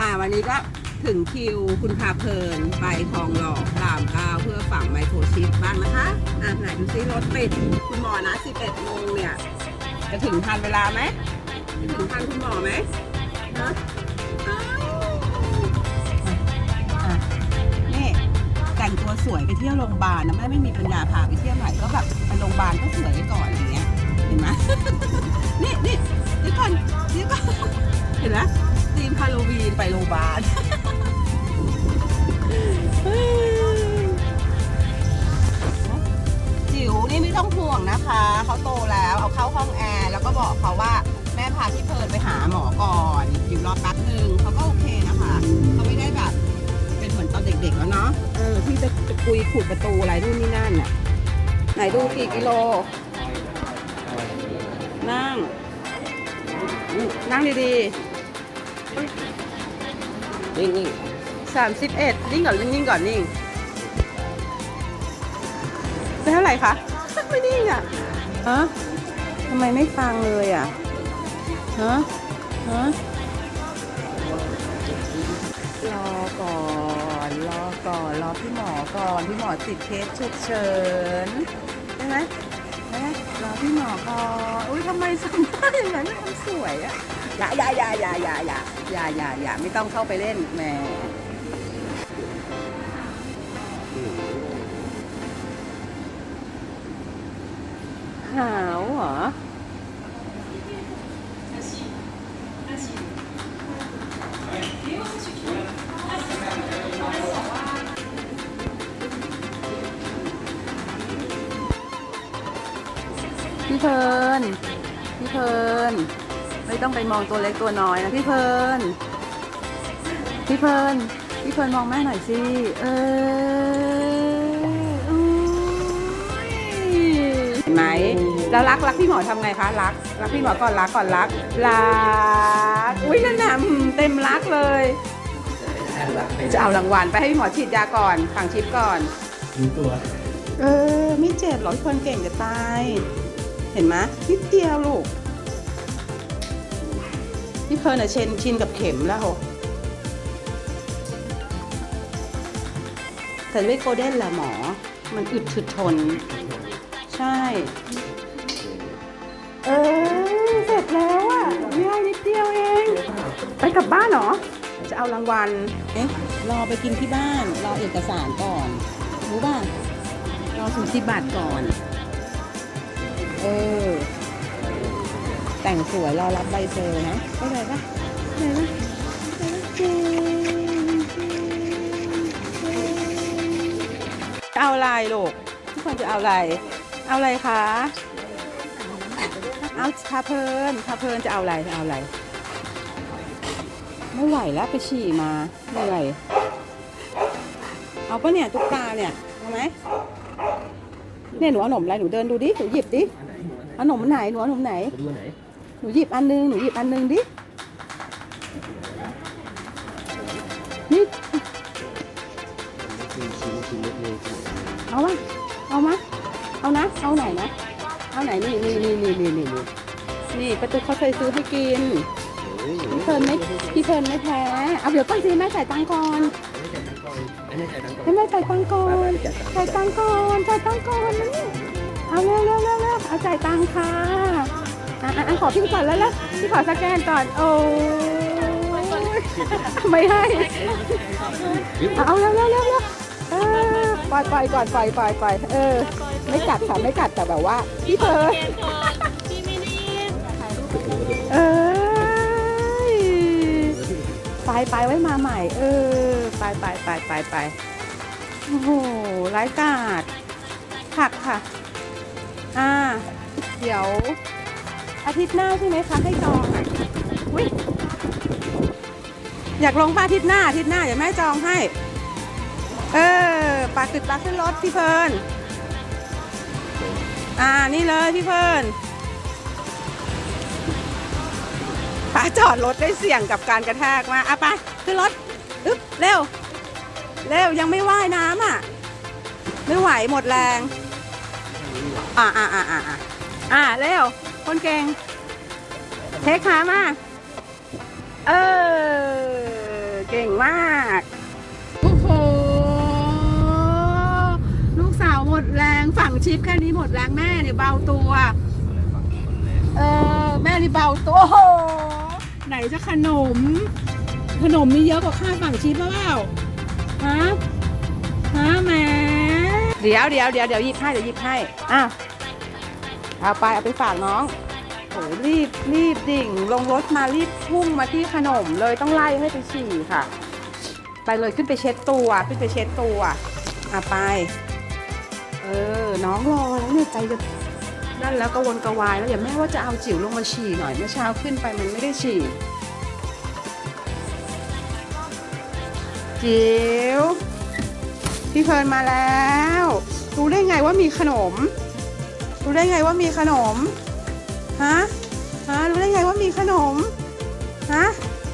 อ่าวันนี้ก็ถึงคิวคุณพาเพลินไปทองหล่อรามเก้าเพื่อฝังไมโครชิปบ้างนะคะ อะไหนดูซิรถติดคุณหมอนะ 11โมงเนี่ย จะถึงทันเวลาไหมจะถึงทันคุณหมอไหมฮะอ้าวอะนี่แต่งตัวสวยไปเที่ยวโรงพยาบาลนะแม่ไม่มีปัญญาพาไปเที่ยวไหนก็แบบไปโรงพยาบาลก็สวยไปก่อนอย่างเงี้ยเห็นไหมนี่นี่เดี๋ยวก่อนเดี๋ยวก่อนเห็นไหม ธีมฮาโลวีนไปโรงพยาบาลจิ๋วนี่ไม่ต้องห่วงนะคะ เขาโตแล้วเอาเข้าห้องแอร์แล้วก็บอกเขาว่าแม่พาพี่เพลินไปหาหมอก่อนจิ๋วรอแป๊บนึงเขาก็โอเคนะคะ เขาไม่ได้แบบเป็นเหมือนตอนเด็กๆแล้วเนาะเออที่จะจะคุยขูดประตูอะไรนู่นนี่นั่นน่ะไหนดูกี่กิโล นั่ง นั่งดีๆ นิ่งๆสามสิบเอ็ดนิ่งก่อนนิ่งก่อนนิ่งเป็นเท่าไหร่คะ ไม่นิ่งอะฮะทำไมไม่ฟังเลยอะฮะฮะรอก่อนรอก่อนรอพี่หมอก่อนพี่หมอติดเคสฉุกเฉินใช่ไหมแม่รอพี่หมอก่อนอุ้ยทำไมทำได้อย่างนั้นทำสวยอะ อย่าอย่าอย่าอย่าอย่าอย่าอย่าอย่าอย่าไม่ต้องเข้าไปเล่นแหมหาวเหรอพี่เพลินพี่เพลิน ไม่ต้องไปมองตัวเล็กตัวน้อยนะพี่เพลินพี่เพลินพี่เพลินมองแม่หน่อยสิ เอออุ๊ยเห็นไหมแล้วรักรักพี่หมอทำไงคะรัก รักพี่หมอก่อนรักก่อนรักรักอุ้ยนั่นน่ะอืมเต็มรักเลย จะเอารางวัลไปให้พี่หมอฉีดยาก่อนฝังชิปก่อน รู้ตัว เออ ไม่เจ็บหรอกพี่เพลินเก่งจะตาย เห็นไหมนิดเดียวลูก พี่เพลินอะเชนชินกับเข็มแล้วหแต่ด้วยโกลเด้นแหละหมอ มันอึดถึดทน ใช่ เออ เสร็จแล้วอะง่ายนิดเดียวเอง ไปกลับบ้านเหรอ จะเอารางวัล เอ๊ะ รอไปกินที่บ้าน รอเอกสารก่อน รู้ป่ะรอสูสิบบาทก่อน เออ แต่งสวยรอรับใบเซอร์นะเข้าใจปะเข้าใจปะเข้าใจะเอาอะไรลูกทุกคนจะเอาอะไรเอาอะไรคะเอาพาเพลินพาเพลินจะเอาอะไรจะเอาอะไรไม่ไหวแล้วไปฉี่มาเหนื่อยเอาปะเนี่ยตุ๊กตาเนี่ยเอาไหมเนี่ยหนูเอาขนมอะไรหนูเดินดูดิหนูหยิบดิเอาขนมไหนหนูเอาขนมไหน หนหนูหยิบอันนึง หนูหยิบอันนึงดิ นี่ ชิ้นชิ้นชิ้นเล็กเลยเอาวะเอามาเอานะ เอาไหนนะ เอาไหนนี่นี่นี่นี่นี่นี่นี่นี่ประตูเขาเคยซื้อให้กิน พี่เพลินไม่พี่เพลินไม่แพ้ เอาเดี๋ยวก่อนสิแม่จ่ายตังค์ก่อนไม่ได้จ่ายตังค์ก่อนให้แม่จ่ายตังค์ก่อนจ่ายตังค์ก่อนจ่ายตังค์ก่อนนะนี่เอาเร็วเร็วเร็วเร็วเอาจ่ายตังค์ค่ะ อะอะอะขอพี่ก่อนแล้วล้วพี่ขอสแกนก่อน โอ้ยไม่ให้ เอาเร็วเร็วเร็วเร็วเออปล่อยปล่อยก่อนปล่อยปล่อยปล่อยเออ ไม่กัดค่ะไม่กัดแต่แบบว่าพี่เพลินพี่มินินเอ้ยไปไปไว้มาใหม่ เออ ไปไปไปไปไปโอ้โหไร้ายกาดผักค่ะ อ่า เดี๋ยว อาทิตย์หน้าใช่ไหมคะให้จองอยอยากลงปาอาทิตย์หน้าอาทิตย์หน้าเดี๋ยวแม่จองให้ เออปาตึกปาขึ้นรถพี่เพลินอ่านี่เลยพี่เพลินป้าจอดรถได้เสี่ยงกับการกระแทกมาอะไปขึ้นรถอึ๊บเร็ว เร็วยังไม่ว่ายน้ำอะ ไม่ไหวหมดแรง อ่าอ่าอ่าอ่าอ่าเร็ว คนเก่ง เทคขามา เออมาก โอ้โห ลูกสาวหมดแรงฝั่งชิปแค่นี้หมดแรงแม่เนี่ยเบาตัว เออ แม่นี่เบาตัว โอ้โห ไหนจะขนม ขนมมีเยอะกว่าค่าฝั่งชิปหรือเปล่าฮะฮะแม่เดี๋ยวเดี๋ยวเดี๋ยวเดี๋ยวหยิบให้เดี๋ยวหยิบให้อะ เอาไปเอาไปฝากน้องโอ้รีบรีบดิ่ง ลงรถมารีบพุ่งมาที่ขนมเลยต้องไล่ให้ไปฉี่ค่ะ ไปเลยขึ้นไปเช็ดตัวขึ้นไปเช็ดตัวอะไป เออ น้องรอแล้วเนี่ยใจจะนั่นแล้วก็วนกระวายแล้วอย่าแม่ว่าจะเอาจิ๋วลงมาฉี่หน่อยเมื่อเช้าขึ้นไปมันไม่ได้ฉี่จิ๋วพี่เพลิร์นมาแล้ว รู้ได้ไงว่ามีขนม รู้ได้ไงว่ามีขนม ฮะ ฮะ รู้ได้ไงว่ามีขนม ฮะ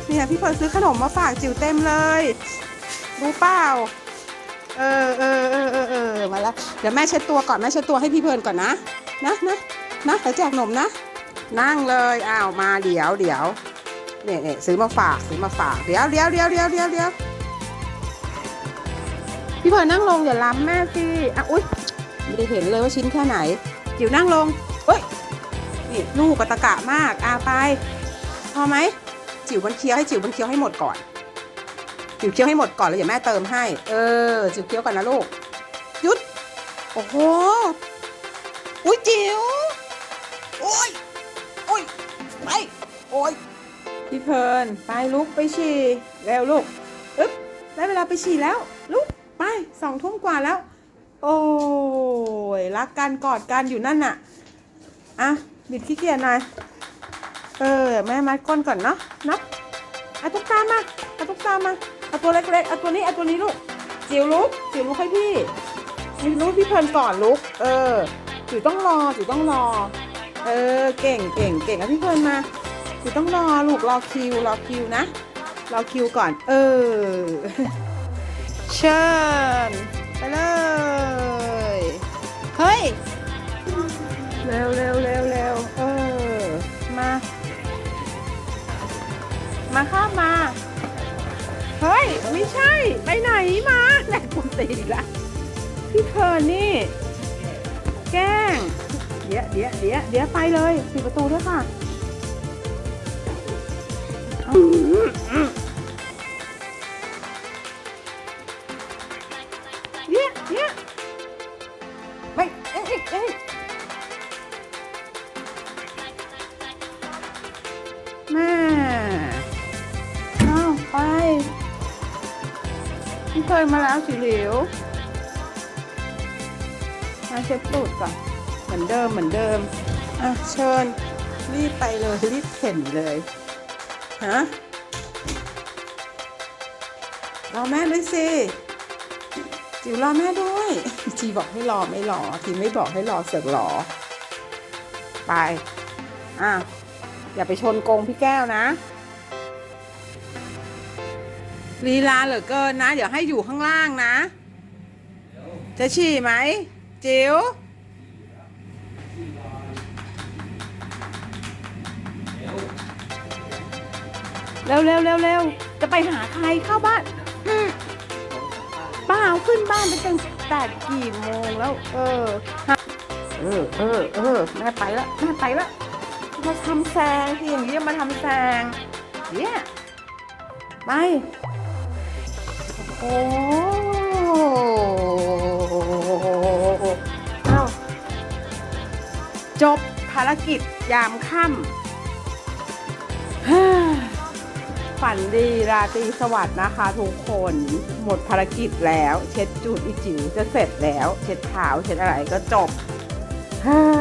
เนี่ยพี่เพลิร์ซื้อขนมมาฝากจิ๋วเต็มเลย รู้เปล่า เออเออเออเออเออมาแล้ว เดี๋ยวแม่เช็ดตัวก่อนแม่เช็ดตัวให้พี่เพลิร์ก่อนนะ นะนะนะแต่แจกหนมนะ นั่งเลย อ้าว มาเดี๋ยวเดี๋ยวเนี่ยเนี่ยซื้อมาฝากซื้อมาฝาก เดี๋ยวเดี๋ยวเดี๋ยวเดี๋ยวเดี๋ยวเดี๋ยวพี่เพลิร์นนั่งลงอย่าล้ำแม่สิอะ อุ๊ยไม่ได้เห็นเลยว่าชิ้นแค่ไหน จิ๋วนั่งลง เฮ้ยนี่ลูกกระตะกะมากอะไป พอไหม จิ๋วมันเคี้ยวให้จิ๋วมันเคี้ยวให้หมดก่อน จิ๋วเคี้ยวให้หมดก่อนแล้วเดี๋ยวแม่เติมให้ เออ จิ๋วเคี้ยวก่อนนะลูก หยุด โอ้โห อุ้ยจิ๋ว โอ้ย โอ้ย ไป โอ้ย พี่เพลินไปลุกไปฉี่เร็วลูก อึ๊บ ได้เวลาไปฉี่แล้ว ลุก ไปสองทุ่มกว่าแล้ว โอ้ยรักกันกอดกันอยู่นั่นน่ะ อะบิดขี้เกียจหน่อย เออแม่มัดก้นก่อนเนาะเนาะเอาตุ๊กตามาเอาตุ๊กตามาเอาตัวเล็กๆเอาตัวนี้เอาตัวนี้ลูกจิ๋วลุกจิ๋วลุกให้พี่จิ๋วลุกพี่เพลินก่อนลุก เออจิ๋วต้องรอจิ๋วต้องรอ เออเก่งเก่งเก่งอะพี่เพลินมาจิ๋วต้องรอลูกรอคิวรอคิวนะรอคิวก่อน เออ เชิญไปเลย ฮ้ย ไม่ใช่ ไปไหนมาแหนปุ่นตีอีกละพี่เพลินนี่ แกล้ง เดี๋ยวเดี๋ยวเดี๋ยวเดี๋ยวไปเลยปิดประตูด้วยค่ะเดี๋ยวเดี๋ยวไม่เอ้ยเอ้ยเอ้ยแม่ พี่เคยมาแล้วสิหลวมาเช็ดตูดก่อนเหมือนเดิมเหมือนเดิมอะเชิญรีบไปเลยรีบเข็นเลยฮะรอแม่ด้วยสิจิ๋วรอแม่ด้วยจีบอกให้รอไม่รอทีไม่บอกให้รอเสือกรอไปอะอย่าไปชนกงพี่แก้วนะ ลีลาเหลือเกินนะ เดี๋ยวให้อยู่ข้างล่างนะ จะฉี่ไหม จิ๋วเร็วเร็วเร็วเร็วจะไปหาใครเข้าบ้านอืมเปล่าขึ้นบ้านไปตั้งแต่กี่โมงแล้ว เออฮะเออเออเออแม่ไปแล้วแม่ไปแล้วมาทำแซงสิอย่างนี้มาทำแซงเนี่ยไป โอ้เอาจบภารกิจยามค่ำฝันดีราตรีสวัสดิ์นะคะทุกคน หมดภารกิจแล้ว เช็ดจูดอีจิ๋วจะเสร็จแล้ว เช็ดเท้าเช็ดอะไรก็จบฮ้ย